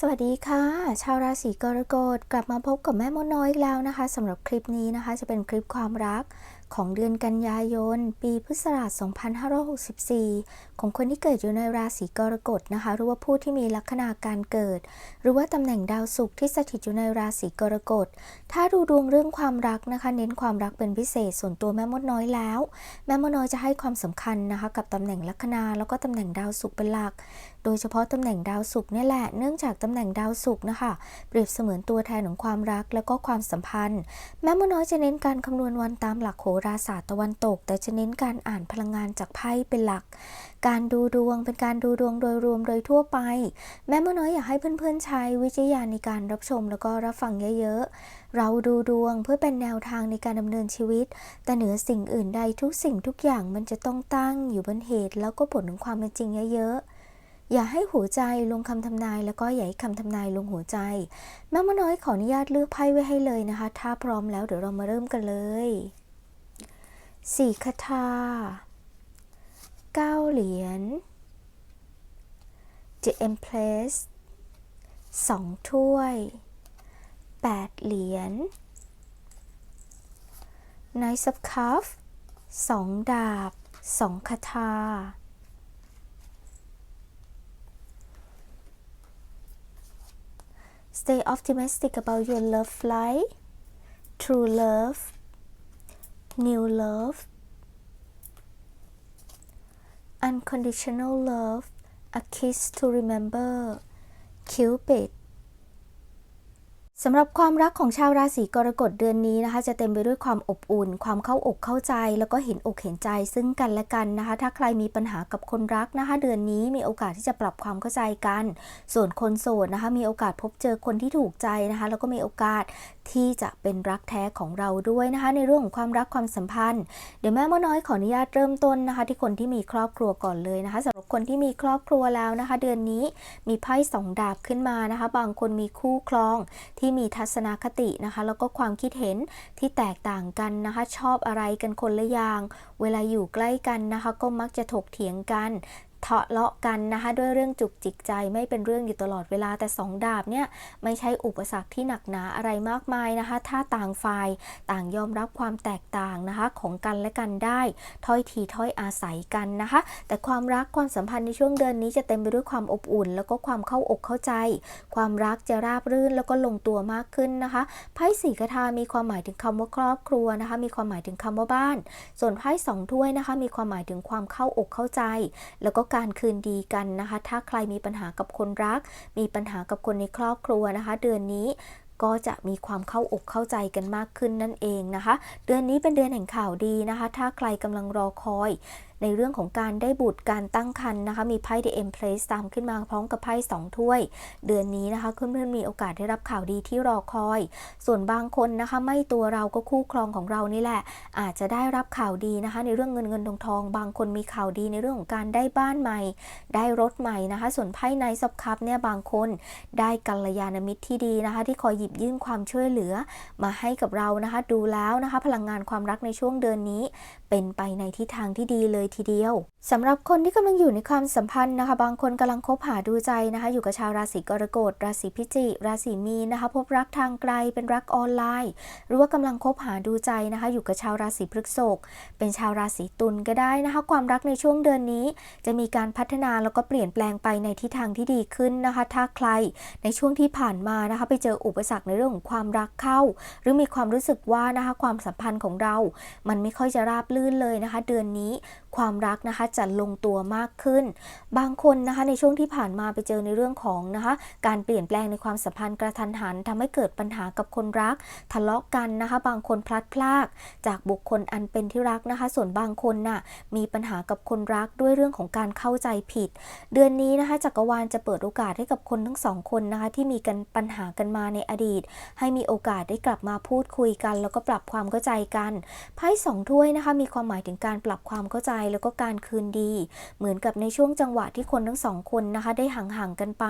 สวัสดีค่ะ ชาวราศีกรกฎกลับมาพบกับแม่มดน้อยอีกแล้วนะคะสำหรับคลิปนี้นะคะ จะเป็นคลิปความรักของเดือนกันยายน ปีพุทธศักราช 2564 ของคนที่เกิดอยู่ในราศีกรกฎนะคะ หรือว่าผู้ที่มีลัคนาการเกิด หรือว่าตำแหน่งดาวศุกร์ที่สถิตอยู่ในราศีกรกฎ ถ้าดูดวงเรื่องความรักนะคะ เน้นความรักเป็นพิเศษ ส่วนตัวแม่มดน้อยแล้ว แม่มดน้อยจะให้ความสำคัญนะคะ กับตำแหน่งลัคนาแล้วก็ตำแหน่งดาวศุกร์เป็นหลักโดยเฉพาะตำแหน่งดาวศุกร์นี่แหละ เนื่องจากตำแหน่งดาวศุกร์นะคะ เปรียบเสมือนตัวแทนของความรักแล้วก็ความสัมพันธ์ แม่มน้อยจะเน้นการคำนวณวันตามหลักโหราศาสตร์ตะวันตก แต่จะเน้นการอ่านพลังงานจากไพ่เป็นหลัก การดูดวงเป็นการดูดวงโดยรวมโดยทั่วไป แม่มน้อยอยากให้เพื่อนๆใช้วิจารณญาณในการรับชมแล้วก็รับฟังเยอะๆ เราดูดวงเพื่อเป็นแนวทางในการดำเนินชีวิต แต่เหนือสิ่งอื่นใดทุกสิ่งทุกอย่างมันจะต้องตั้งอยู่บนเหตุ แล้วก็ผลของความเป็นจริงเยอะๆ อย่าให้หัวใจลงคำทำนายแล้วก็อย่าให้คำทำนายลงหัวใจแม่มดน้อยขออนุญาตเลือกไพ่ไว้ให้เลยนะคะ ถ้าพร้อมแล้วเดี๋ยวเรามาเริ่มกันเลยสี่คาถาเก้าเหรียญ The Empress สองถ้วยแปดเหรียญ Knight of Cups สองดาบสองคาถา Stay optimistic about your love life. True love. New love. Unconditional love. A kiss to remember. Cupid สำหรับความรักของชาวราศีกรกฎเดือนนี้นะคะ จะเต็มไปด้วยความอบอุ่น ความเข้าอกเข้าใจ แล้วก็เห็นอกเห็นใจซึ่งกันและกันนะคะ ถ้าใครมีปัญหากับคนรักนะคะ เดือนนี้มีโอกาสที่จะปรับความเข้าใจกัน ส่วนคนโสดนะคะ มีโอกาสพบเจอคนที่ถูกใจนะคะ แล้วก็มีโอกาสที่จะเป็นรักแท้ของเราด้วยนะคะ ในเรื่องของความรักความสัมพันธ์ เดี๋ยวแม่มดน้อยขออนุญาตเริ่มต้นนะคะ ที่คนที่มีครอบครัวก่อนเลยนะคะสำหรับคนที่มีครอบครัวแล้วนะคะ เดือนนี้มีไพ่สองดาบขึ้นมานะคะ บางคนมีคู่ครองที่ที่มีทัศนคตินะคะแล้วก็ความคิดเห็นที่แตกต่างกันนะคะ ชอบอะไรกันคนละอย่าง เวลาอยู่ใกล้กันนะคะ ก็มักจะถกเถียงกัน ทะเลาะกันนะคะด้วยเรื่องจุกจิกใจไม่เป็นเรื่องอยู่ตลอดเวลาแต่สองดาบเนี่ยไม่ใช่อุปสรรคที่หนักหนาอะไรมากมายนะคะ ถ้าต่างฝ่ายต่างยอมรับความแตกต่างนะคะของกันและกันได้ถ้อยทีถ้อยอาศัยกันนะคะ แต่ความรักความสัมพันธ์ในช่วงเดือนนี้จะเต็มไปด้วยความอบอุ่น แล้วก็ความเข้าอกเข้าใจ ความรักจะราบรื่นแล้วก็ลงตัวมากขึ้นนะคะไพ่สีกระทามีความหมายถึงคำว่าครอบครัวนะคะ มีความหมายถึงคำว่าบ้าน ส่วนไพ่สองถ้วยนะคะ มีความหมายถึงความเข้าอกเข้าใจ แล้วก็การคืนดีกันนะคะ ถ้าใครมีปัญหากับคนรัก มีปัญหากับคนในครอบครัวนะคะ เดือนนี้ก็จะมีความเข้าอกเข้าใจกันมากขึ้นนั่นเองนะคะ เดือนนี้เป็นเดือนแห่งข่าวดีนะคะ ถ้าใครกำลังรอคอย ในเรื่องของการได้บุตรการตั้งครรภ์นะคะ มีไพ่ The Empress ตามขึ้นมาพร้อมกับไพ่สองถ้วย เดือนนี้นะคะเพื่อนๆมีโอกาสได้รับข่าวดีที่รอคอย ส่วนบางคนนะคะไม่ตัวเราก็คู่ครองของเรานี่แหละ อาจจะได้รับข่าวดีนะคะ ในเรื่องเงินเงินทองทองบางคนมีข่าวดีในเรื่องของการได้บ้านใหม่ ได้รถใหม่นะคะ ส่วนไพ่ในซับคัพเนี่ยบางคนได้กัลยาณมิตรที่ดีนะคะ ที่คอยหยิบยื่นความช่วยเหลือ มาให้กับเรานะคะ ดูแล้วนะคะ พลังงานความรักในช่วงเดือนนี้ เป็นไปในทิศทางที่ดีเลยทีเดียวสำหรับคนที่กำลังอยู่ในความสัมพันธ์นะคะ บางคนกำลังคบหาดูใจนะคะ อยู่กับชาวราศีกรกฎ ราศีพิจิกราศีมีนนะคะ พบรักทางไกลเป็นรักออนไลน์ หรือว่ากำลังคบหาดูใจนะคะ อยู่กับชาวราศีพฤษภเป็นชาวราศีตุลก็ได้นะคะ ความรักในช่วงเดือนนี้ จะมีการพัฒนาแล้วก็เปลี่ยนแปลงไปในทิศทางที่ดีขึ้นนะคะ ถ้าใครในช่วงที่ผ่านมานะคะ ไปเจออุปสรรคในเรื่องของความรักเข้า หรือมีความรู้สึกว่านะคะความสัมพันธ์ของเรา มันไม่ค่อยจะราบลื่นเลยนะคะ เดือนนี้ความรักนะคะจะลงตัวมากขึ้น บางคนนะคะในช่วงที่ผ่านมาไปเจอในเรื่องของนะคะการเปลี่ยนแปลงในความสัมพันธ์กระทันหันทำให้เกิดปัญหากับคนรัก ทะเลาะกันนะคะบางคนพลัดพราก จากบุคคลอันเป็นที่รักนะคะ ส่วนบางคนน่ะมีปัญหากับคนรักด้วยเรื่องของการเข้าใจผิด เดือนนี้นะคะจักรวาลจะเปิดโอกาสให้กับคนทั้งสองคนนะคะที่มีกันปัญหากันมาในอดีต ให้มีโอกาสได้กลับมาพูดคุยกัน แล้วก็ปรับความเข้าใจกันไพ่สองถ้วยนะคะมีความหมายถึงการปรับความเข้าใจแล้วก็การคืนดี เหมือนกับในช่วงจังหวะที่คนทั้งสองคนนะคะ ได้ห่างๆกันไป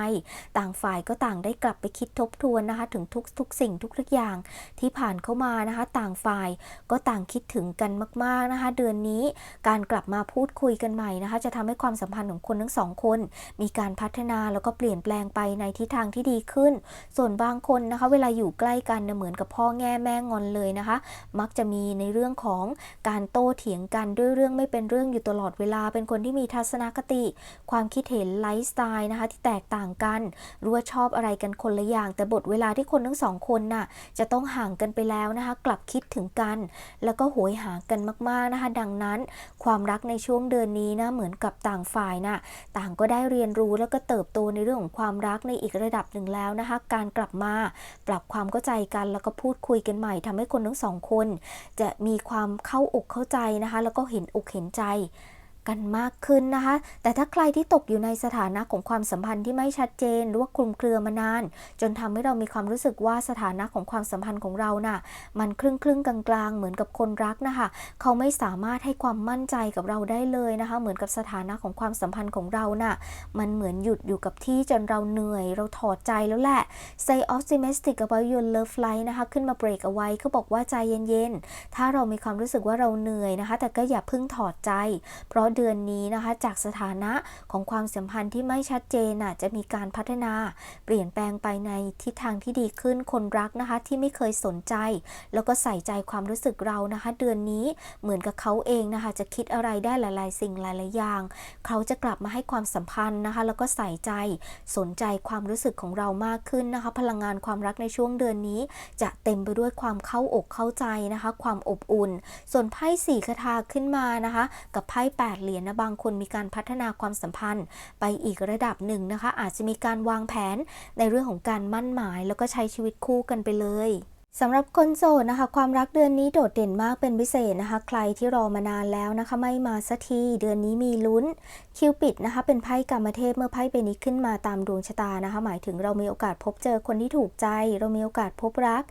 ต่างฝ่ายก็ต่างได้กลับไปคิดทบทวนนะคะ ถึงทุกทุกสิ่งทุกๆอย่างที่ผ่านเข้ามานะคะ ต่างฝ่ายก็ต่างคิดถึงกันมากๆนะคะ เดือนนี้การกลับมาพูดคุยกันใหม่นะคะ จะทำให้ความสัมพันธ์ของคนทั้งสองคน มีการพัฒนาแล้วก็เปลี่ยนแปลงไปในทิศทางที่ดีขึ้น ส่วนบางคนนะคะ เวลาอยู่ใกล้กันเนี่ยเหมือนกับพ่อแง่แม่งอนเลยนะคะ มักจะมีในเรื่องของการโต้เถียงกันด้วยเรื่องไม่เป็นเรื่องอยู่ตลอดเวลาเป็นคนที่มีทัศนคติ ความคิดเห็นไลฟ์สไตล์นะคะที่แตกต่างกันรู้ว่าชอบอะไรกันคนละอย่าง แต่บทเวลาที่คนทั้งสองคนน่ะจะต้องห่างกันไปแล้วนะคะ กลับคิดถึงกัน แล้วก็โหยหากันมากๆนะคะ ดังนั้นความรักในช่วงเดือนนี้นะเหมือนกับต่างฝ่ายน่ะต่างก็ได้เรียนรู้แล้วก็เติบโตในเรื่องของความรักในอีกระดับหนึ่งแล้วนะคะ การกลับมาปรับความเข้าใจกันแล้วก็พูดคุยกันใหม่ทำให้คนทั้งสองคน จะมีความเข้าอกเข้าใจนะคะ แล้วก็เห็นอกเห็นใจไป กันมากขึ้นนะคะ แต่ถ้าใครที่ตกอยู่ในสถานะของความสัมพันธ์ที่ไม่ชัดเจนหรือว่าคลุมเครือมานาน จนทำให้เรามีความรู้สึกว่าสถานะของความสัมพันธ์ของเราน่ะ มันครึ่งครึ่งๆกลางๆเหมือนกับคนรักนะคะ เขาไม่สามารถให้ความมั่นใจกับเราได้เลยนะคะ เหมือนกับสถานะของความสัมพันธ์ของเราน่ะ มันเหมือนหยุดอยู่กับที่จนเราเหนื่อย เราถอดใจแล้วแหละ Say optimistic about your love life นะคะ ขึ้นมาเบรกเอาไว้เขาบอกว่าใจเย็นๆ ถ้าเรามีความรู้สึกว่าเราเหนื่อยนะคะ แต่ก็อย่าเพิ่งถอดใจ เพราะเดือนนี้นะคะ จากสถานะของความสัมพันธ์ที่ไม่ชัดเจนน่ะจะมีการพัฒนา เปลี่ยนแปลงไปในทิศทางที่ดีขึ้นคนรักนะคะ ที่ไม่เคยสนใจ แล้วก็ใส่ใจความรู้สึกเรานะคะ เดือนนี้เหมือนกับเขาเองนะคะ จะคิดอะไรได้หลาย ๆ สิ่งหลายๆอย่าง เขาจะกลับมาให้ความสัมพันธ์นะคะ แล้วก็ใส่ใจสนใจความรู้สึกของเรามากขึ้นนะคะ พลังงานความรักในช่วงเดือนนี้ จะเต็มไปด้วยความเข้าอกเข้าใจนะคะ ความอบอุ่น ส่วนไพ่สี่คาถาขึ้นมานะคะ กับไพ่แปดเหรียญนะบางคนมีการพัฒนาความสัมพันธ์ไปอีกระดับหนึ่งนะคะ อาจจะมีการวางแผนในเรื่องของการมั่นหมาย แล้วก็ใช้ชีวิตคู่กันไปเลยสำหรับคนโสดนะคะ ความรักเดือนนี้โดดเด่นมากเป็นพิเศษนะคะ ใครที่รอมานานแล้วนะคะ ไม่มาสักทีเดือนนี้มีลุ้นคิวปิดนะคะ เป็นไพ่กรรมเทพเมื่อไพ่ใบนี้ขึ้นมาตามดวงชะตานะคะ หมายถึงเรามีโอกาสพบเจอคนที่ถูกใจ เรามีโอกาสพบรัก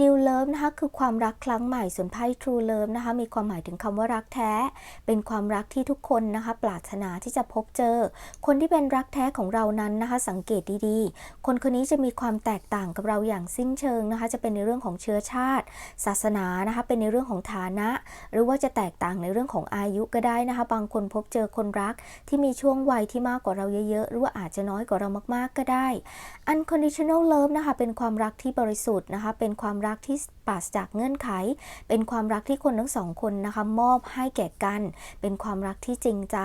New Love นะคะคือความรักครั้งใหม่ส่วนไพ่ True Love นะคะมีความหมายถึงคำว่ารักแท้ เป็นความรักที่ทุกคนนะคะปรารถนาที่จะพบเจอ คนที่เป็นรักแท้ของเรานั้นนะคะสังเกตดีๆ คนคนนี้จะมีความแตกต่างกับเราอย่างสิ้นเชิงนะคะจะเป็นในเรื่องของเชื้อชาติ ศาสนานะคะเป็นในเรื่องของฐานะ หรือว่าจะแตกต่างในเรื่องของอายุก็ได้นะคะ บางคนพบเจอคนรักที่มีช่วงวัยที่มากกว่าเราเยอะๆหรือว่าอาจจะน้อยกว่าเรามากๆก็ได้ unconditional love นะคะเป็นความรักที่บริสุทธิ์นะคะเป็นความรักที่ ปราศจากเงื่อนไข เป็นความรักที่คนทั้งสองคนนะคะมอบให้แก่กัน เป็นความรักที่จริงใจ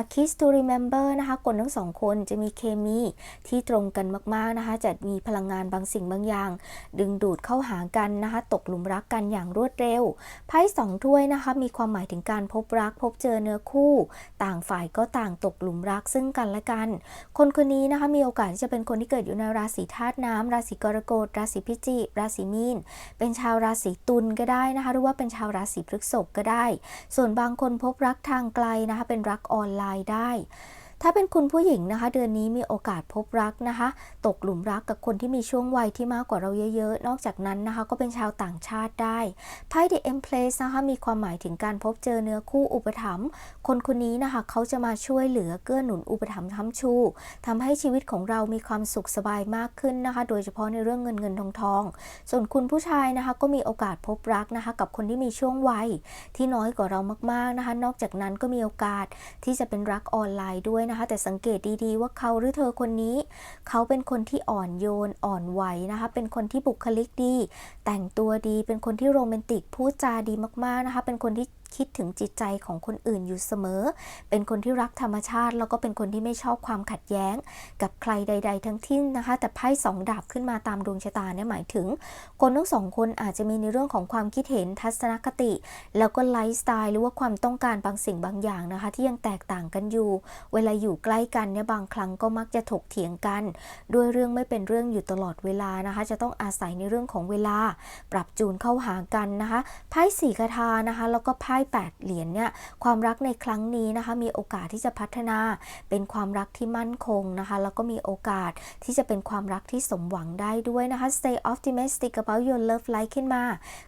a kiss to remember นะคะคนทั้งสองคนจะมีเคมีที่ตรงกันมากๆนะคะจะมีพลังงานบางสิ่งบางอย่าง ดึงดูดเข้าหากันนะคะตกหลุมรักกันอย่างรวดเร็วไพ่สองถ้วยนะคะมีความหมายถึงการพบรักพบเจอเนื้อคู่ ต่างฝ่ายก็ต่างตกหลุมรักซึ่งกันและกัน คนคนนี้นะคะมีโอกาสที่จะเป็นคนที่เกิดอยู่ในราศีธาตุน้ำราศีกรกฎราศีพิจิกราศีมีนเป็นชาวราศีตุลก็ได้นะคะ หรือว่าเป็นชาวราศีพฤษภก็ได้ ส่วนบางคนพบรักทางไกลนะคะ เป็นรักออนไลน์ได้ ถ้าเป็นคุณผู้หญิงนะคะ เดือนนี้มีโอกาสพบรักนะคะ ตกหลุมรักกับคนที่มีช่วงวัยที่มากกว่าเราเยอะๆ นอกจากนั้นนะคะ ก็เป็นชาวต่างชาติได้ไพ่ The Empress นะคะมีความหมายถึงการพบเจอเนื้อคู่อุปถัมภ์คนคนนี้นะคะเขาจะมาช่วยเหลือเกื้อหนุนอุปถัมภ์ค้ำชูทำให้ชีวิตของเรามีความสุขสบายมากขึ้นนะคะ โดยเฉพาะในเรื่องเงินเงินทองทอง ส่วนคุณผู้ชายนะคะ ก็มีโอกาสพบรักนะคะ กับคนที่มีช่วงวัยที่น้อยกว่าเรามากๆนะคะ นอกจากนั้นก็มีโอกาสที่จะเป็นรักออนไลน์ด้วยนะคะ แต่สังเกตดีๆ ว่าเขาหรือเธอคนนี้ เขาเป็นคนที่อ่อนโยนอ่อนไหวนะคะ เป็นคนที่บุคลิกดี แต่งตัวดี เป็นคนที่โรแมนติกพูดจาดีมากๆนะคะ เป็นคนที่ คิดถึงจิตใจของคนอื่นอยู่เสมอ เป็นคนที่รักธรรมชาติ แล้วก็เป็นคนที่ไม่ชอบความขัดแย้ง กับใครใด ๆ ทั้งทิ้นนะคะ แต่ไพ่สองดาบขึ้นมาตามดวงชะตาเนี่ยหมายถึง คนทั้งสองคนอาจจะมีในเรื่องของความคิดเห็นทัศนคติ แล้วก็ไลฟ์สไตล์หรือว่าความต้องการบางสิ่งบางอย่างนะคะ ที่ยังแตกต่างกันอยู่ เวลาอยู่ใกล้กันเนี่ยบางครั้งก็มักจะถกเถียงกัน ด้วยเรื่องไม่เป็นเรื่องอยู่ตลอดเวลานะคะ จะต้องอาศัยในเรื่องของเวลา ปรับจูนเข้าหากันนะคะไพ่สี่คาถานะคะ แล้วก็ไพ่8 เหรียญเนี่ยความรักในครั้งนี้นะคะมีโอกาสที่จะพัฒนาเป็นความรักที่มั่นคงนะคะแล้วก็มีโอกาสที่จะเป็นความรักที่สมหวังได้ด้วยนะคะ stay optimistic about your love life ขึ้นมา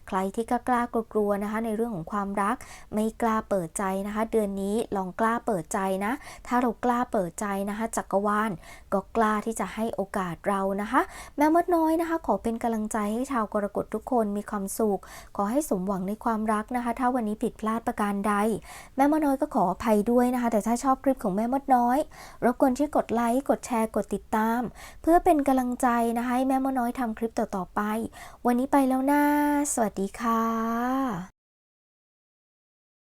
ใครที่กล้ากล้ากลัวๆนะคะในเรื่องของความรักไม่กล้าเปิดใจนะคะ เดือนนี้ลองกล้าเปิดใจนะ ถ้าเรากล้าเปิดใจนะคะจักรวาลก็กล้าที่จะให้โอกาสเรานะคะ แม่มดน้อยนะคะ ขอเป็นกำลังใจให้ชาวกรกฎทุกคนมีความสุข ขอให้สมหวังในความรักนะคะ ถ้าวันนี้ผิดพลาดประการใด แม่มดน้อยก็ขออภัยด้วยนะคะ แต่ถ้าชอบคลิปของแม่มดน้อย รบกวนช่วยกดไลค์ กดแชร์ กดติดตาม เพื่อเป็นกำลังใจนะคะให้แม่มดน้อยทำคลิปต่อๆไป วันนี้ไปแล้วนะสวัสดีค่ะ